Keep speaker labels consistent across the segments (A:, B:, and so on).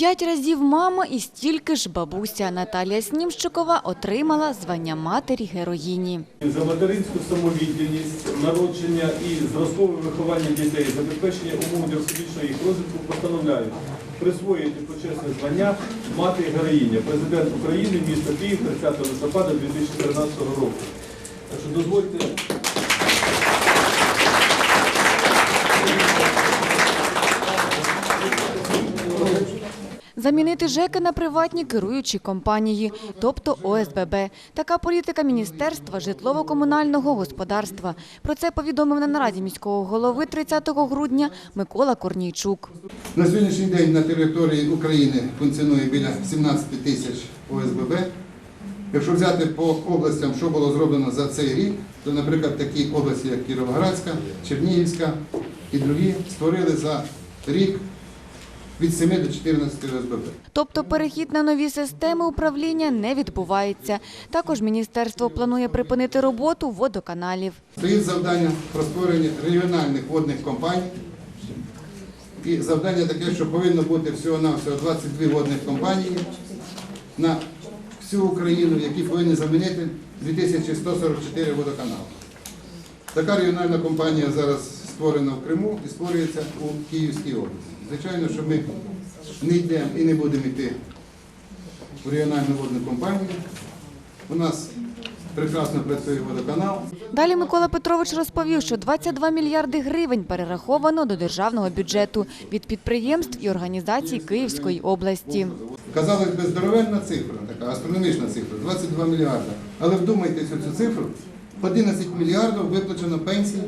A: П'ять разів мама і стільки ж бабуся. Наталія Снімщикова отримала звання матері героїні.
B: За материнську самовідданість, народження і зразкове виховання дітей, забезпечення умов для всебічного їх розвитку постановляють присвоїти почесне звання мати героїня, президент України, місто Київ, 30 листопада 2013 року. Так що дозвольте.
A: Замінити ЖЕКи на приватні керуючі компанії, тобто ОСББ. Така політика Міністерства житлово-комунального господарства. Про це повідомив на нараді міського голови 30 грудня Микола Корнійчук.
C: На сьогоднішній день на території України функціонує біля 17 тисяч ОСББ. Якщо взяти по областям, що було зроблено за цей рік, то, наприклад, такі області, як Кіровоградська, Чернігівська і другі, створили за рік від 7 до 14 ОСББ.
A: Тобто перехід на нові системи управління не відбувається. Також міністерство планує припинити роботу водоканалів.
C: Стоїть завдання про створення регіональних водних компаній. І завдання таке, що повинно бути всього-навсього 22 водних компанії на всю Україну, які повинні замінити 2144 водоканали. Така регіональна компанія зараз створена в Криму і створюється у Київській області. Звичайно, що ми не йдемо і не будемо йти в регіональну водну компанію. У нас прекрасно працює водоканал.
A: Далі Микола Петрович розповів, що 22 мільярди гривень перераховано до державного бюджету від підприємств і організацій Київської області.
C: Казалось би, здоровенна цифра, така астрономічна цифра, 22 мільярди. Але вдумайтеся в цю цифру, 11 мільярдів виплачено пенсій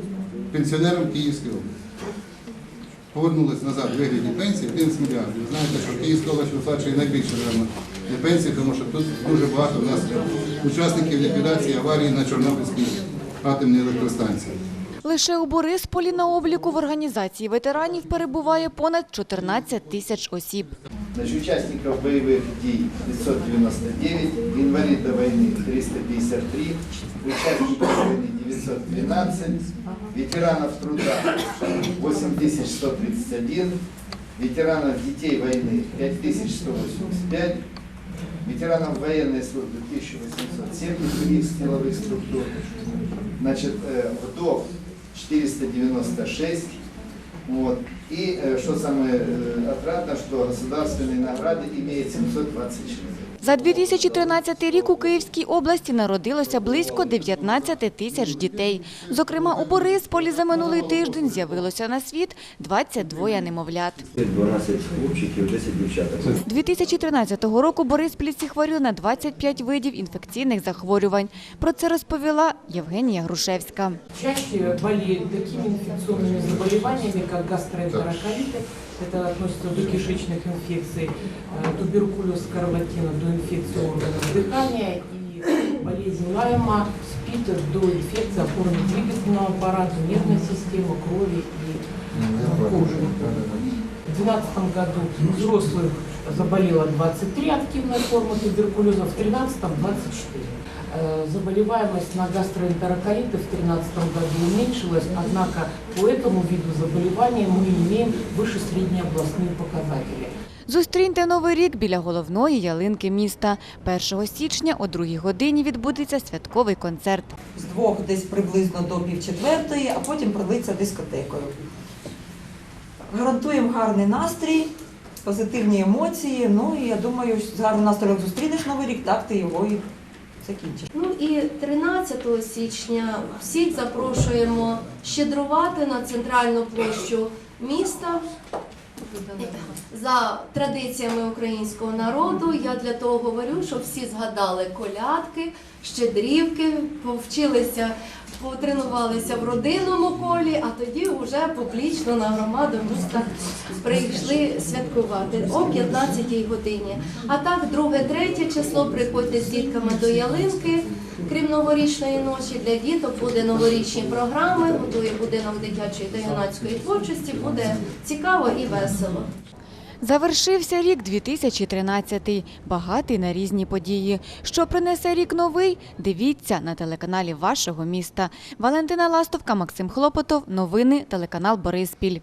C: пенсіонерам Київської області. Повернулись назад в вигляді пенсії 11 мільярдів. Ви знаєте, що Київська область виплачує найбільше для пенсії, тому що тут дуже багато у нас учасників ліквідації аварії на Чорнобильській атомній електростанції.
A: Лише у Борисполі на обліку в організації ветеранів перебуває понад 14 тисяч осіб.
D: Значит, участников боевых дій 599, инвалидов войны 353, участников войны 912, ветеранов труда 8131, ветеранов детей войны 5185, ветеранов военной службы 1807 других силовых структур, значит, э, вдов 496, вот. И э, что самое э, отрадно, что государственные награды имеет 720 человек.
A: За 2013 рік у Київській області народилося близько 19 тисяч дітей. Зокрема, у Борисполі за минулий тиждень з'явилося на світ 22 немовлят.
E: 12 хлопчиків, 10 дівчаток.
A: 2013 року Бориспільці хворіли на 25 видів інфекційних захворювань. Про це розповіла Євгенія Грушевська.
F: чаще болеют такими инфекционными заболеваниями, как гастроэнтероколиты, это относится до кишечных инфекций, э, туберкулез, скарлатина, до инфекции органов дыхания и болезнь Лайма, СПИД до инфекции опорно-двигательного аппарата, нервной системы, крови и э, кожи. В 2012 году взрослых заболело 23 активной формы туберкулеза, в 2013 24. Э, Заболеваемость на гастроэнтероколиты в 2013 году уменьшилась, однако по этому виду заболевания мы имеем выше средние областные показатели.
A: Зустріньте новий рік біля головної ялинки міста. 1 січня о 2 годині відбудеться святковий концерт.
G: з двох десь приблизно до півчетвертої, а потім пролиться дискотекою. Гарантуємо гарний настрій, позитивні емоції. Ну і я думаю, що з гарним настроєм зустрінеш новий рік, так ти його і закінчиш.
H: Ну і 13 січня всіх запрошуємо щедрувати на центральну площу міста. За традиціями українського народу я для того говорю, щоб всі згадали колядки, щедрівки, повчилися, потренувалися в родинному колі, а тоді вже публічно на громаду міста прийшли святкувати о 15-й годині. А так, друге-третє число приходьте з дітками до ялинки. Крім новорічної ночі для діток буде новорічні програми, готує будинок дитячої та юнацької творчості. Буде цікаво і весело.
A: Завершився рік 2013, багатий на різні події. Що принесе рік новий? Дивіться на телеканалі вашого міста. Валентина Ластовка, Максим Хлопотов. Новини телеканал Бориспіль.